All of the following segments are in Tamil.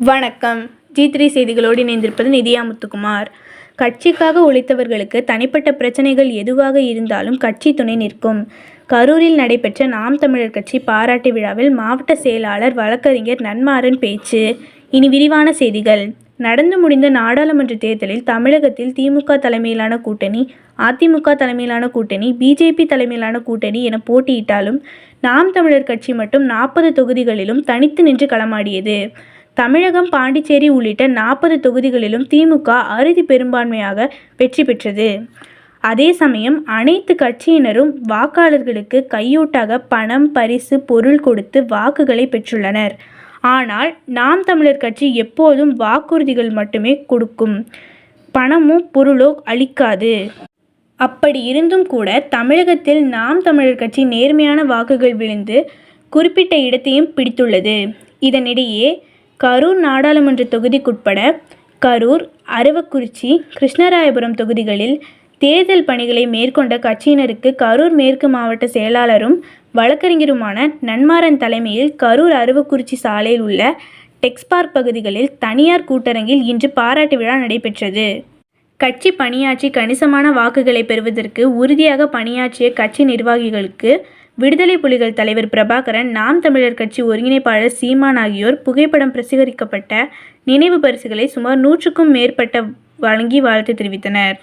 வணக்கம். ஜி த்ரீ செய்திகளோடு இணைந்திருப்பது நிதியா முத்துக்குமார். கட்சிக்காக உழைத்தவர்களுக்கு தனிப்பட்ட பிரச்சனைகள் எதுவாக இருந்தாலும் கட்சி துணை நிற்கும். கரூரில் நடைபெற்ற நாம் தமிழர் கட்சி பாராட்டு விழாவில் மாவட்ட செயலாளர் வழக்கறிஞர் நன்மாறன் பேச்சு. இனி விரிவான செய்திகள். நடந்து முடிந்த நாடாளுமன்ற தேர்தலில் தமிழகத்தில் திமுக தலைமையிலான கூட்டணி அதிமுக தலைமையிலான கூட்டணி பிஜேபி தலைமையிலான கூட்டணி என போட்டியிட்டாலும் நாம் தமிழர் கட்சி மட்டும் நாற்பது தொகுதிகளிலும் தனித்து நின்று களமாடியது. தமிழகம் பாண்டிச்சேரி உள்ளிட்ட நாற்பது தொகுதிகளிலும் திமுக அறுதி பெரும்பான்மையாக வெற்றி பெற்றது. அதே சமயம் அனைத்து கட்சியினரும் வாக்காளர்களுக்கு கையூட்டாக பணம் பரிசு பொருள் கொடுத்து வாக்குகளை பெற்றுள்ளனர். ஆனால் நாம் தமிழர் கட்சி எப்போதும் வாக்குறுதிகள் மட்டுமே கொடுக்கும். பணமும் பொருளோ அளிக்காது. அப்படி இருந்தும் கூட தமிழகத்தில் நாம் தமிழர் கட்சி நேர்மையான வாக்குகள் விழுந்து குறிப்பிட்ட இடத்தையும் பிடித்துள்ளது. இதனிடையே கரூர் நாடாளுமன்ற தொகுதிக்குட்பட கரூர் அரவக்குறிச்சி கிருஷ்ணராயபுரம் தொகுதிகளில் தேர்தல் பணிகளை மேற்கொண்ட கட்சியினருக்கு கரூர் மேற்கு மாவட்ட செயலாளரும் வழக்கறிஞருமான நன்மாறன் தலைமையில் கரூர் அரவக்குறிச்சி சாலையில் உள்ள டெக்ஸ்பார்க் பகுதிகளில் தனியார் கூட்டரங்கில் இன்று பாராட்டு விழா நடைபெற்றது. கட்சி பணியாற்றி கணிசமான வாக்குகளை பெறுவதற்கு உறுதியாக பணியாற்றிய கட்சி நிர்வாகிகளுக்கு விடுதலை புலிகள் தலைவர் பிரபாகரன் நாம் தமிழர் கட்சி ஒருங்கிணைப்பாளர் சீமான் ஆகியோர் புகைப்படம் பிரசுரிக்கப்பட்ட நினைவு பரிசுகளை சுமார் நூற்றுக்கும் மேற்பட்ட வழங்கி வாழ்த்து தெரிவித்தனர்.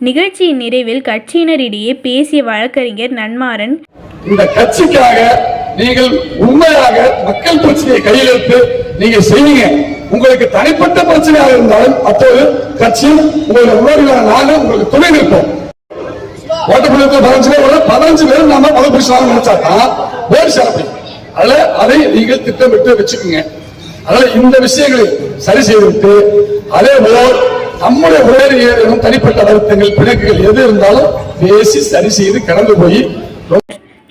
நிகழ்ச்சியின் நிறைவில் கட்சியினரிடையே பேசிய வழக்கறிஞர் நன்மாறன் இந்த கட்சிக்காக நீங்கள் உண்மையாக மக்கள் பிரச்சனையை கையெழுத்து நீங்க செய்யுங்க உங்களுக்கு தனிப்பட்ட பிரச்சனையாக இருந்தாலும் அப்போது கட்சி உங்களுடைய உறவுகளான நாங்கள் உங்களுக்கு துணை நிற்போம். ஓட்டப்பள்ளத்தில் பதினஞ்சு பேர் பதினஞ்சு பேர் நாம பதவி பிடிச்சாங்க நினைச்சாதான் வேறு சிறப்பு அதுல அதை நீங்கள் திட்டமிட்டு வச்சுக்கோங்க. அதனால இந்த விஷயங்களை சரி செய்துவிட்டு அதே போல் நம்முடைய ஏதேனும் தனிப்பட்ட வருத்தங்கள் பிணக்குகள் எது இருந்தாலும் பேசி சரி செய்து கடந்து போய்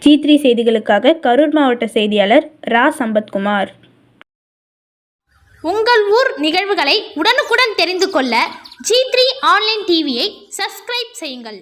ஜி த்ரீ செய்திகளுக்காக கரூர் மாவட்ட செய்தியாளர் ரா. சம்பத்குமார். உங்கள் ஊர் நிகழ்வுகளை உடனுக்குடன் தெரிந்து கொள்ள ஜி த்ரீ ஆன்லைன் டிவியை சப்ஸ்கிரைப் செய்யுங்கள்.